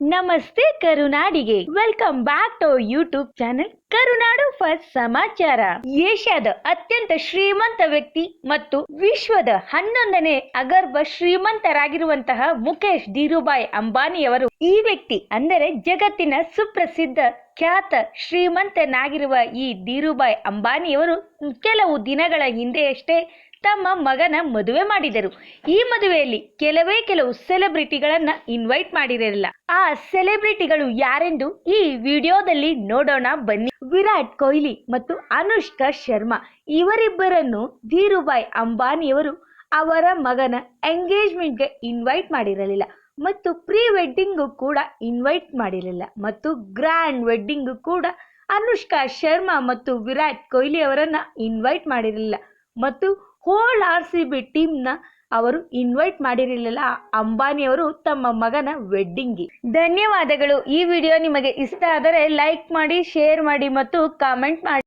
ನಮಸ್ತೆ ಕರುನಾಡಿಗೆ. Welcome back to YouTube channel Karunadu first ಸಮಾಚಾರ. ಏಷ್ಯಾದ ಅತ್ಯಂತ ಶ್ರೀಮಂತ ವ್ಯಕ್ತಿ ಮತ್ತು ವಿಶ್ವದ ಹನ್ನೊಂದನೇ ಅಗರ್ಭ ಶ್ರೀಮಂತರಾಗಿರುವಂತಹ ಮುಖೇಶ್ ಧೀರುಭಾಯ್ ಅಂಬಾನಿಯವರು ಈ ವ್ಯಕ್ತಿ ಅಂದರೆ ಜಗತ್ತಿನ ಸುಪ್ರಸಿದ್ಧ ಖ್ಯಾತ ಶ್ರೀಮಂತನಾಗಿರುವ ಈ ಧೀರುಭಾಯ್ ಅಂಬಾನಿಯವರು ಕೆಲವು ದಿನಗಳ ಹಿಂದೆಯಷ್ಟೇ ತಮ್ಮ ಮಗನ ಮದುವೆ ಮಾಡಿದರು. ಈ ಮದುವೆಯಲ್ಲಿ ಕೆಲವೇ ಕೆಲವು ಸೆಲೆಬ್ರಿಟಿಗಳನ್ನ ಇನ್ವೈಟ್ ಮಾಡಿರಲಿಲ್ಲ. ಆ ಸೆಲೆಬ್ರಿಟಿಗಳು ಯಾರೆಂದು ಈ ವಿಡಿಯೋದಲ್ಲಿ ನೋಡೋಣ ಬನ್ನಿ. ವಿರಾಟ್ ಕೊಹ್ಲಿ ಮತ್ತು ಅನುಷ್ಕಾ ಶರ್ಮಾ ಇವರಿಬ್ಬರನ್ನು ಧೀರುಭಾಯ್ ಅಂಬಾನಿಯವರು ಅವರ ಮಗನ ಎಂಗೇಜ್ಮೆಂಟ್ಗೆ ಇನ್ವೈಟ್ ಮಾಡಿರಲಿಲ್ಲ ಮತ್ತು ಪ್ರೀ ವೆಡ್ಡಿಂಗ್ ಕೂಡ ಇನ್ವೈಟ್ ಮಾಡಿರಲಿಲ್ಲ ಮತ್ತು ಗ್ರ್ಯಾಂಡ್ ವೆಡ್ಡಿಂಗ್ ಕೂಡ ಅನುಷ್ಕಾ ಶರ್ಮಾ ಮತ್ತು ವಿರಾಟ್ ಕೊಹ್ಲಿ ಅವರನ್ನ ಇನ್ವೈಟ್ ಮಾಡಿರಲಿಲ್ಲ. ಮತ್ತು ಹೋಲ್ ಆರ್ ಸಿ ಬಿ ಟೀಮ್ನ ಅವರು ಇನ್ವೈಟ್ ಮಾಡಿರಲಿಲ್ಲ. ಅಂಬಾನಿಯವರು ತಮ್ಮ ಮಗನ ವೆಡ್ಡಿಂಗ್ಗೆ. ಧನ್ಯವಾದಗಳು. ಈ ವಿಡಿಯೋ ನಿಮಗೆ ಇಷ್ಟ ಆದರೆ ಲೈಕ್ ಮಾಡಿ, ಶೇರ್ ಮಾಡಿ ಮತ್ತು ಕಾಮೆಂಟ್ ಮಾಡಿ.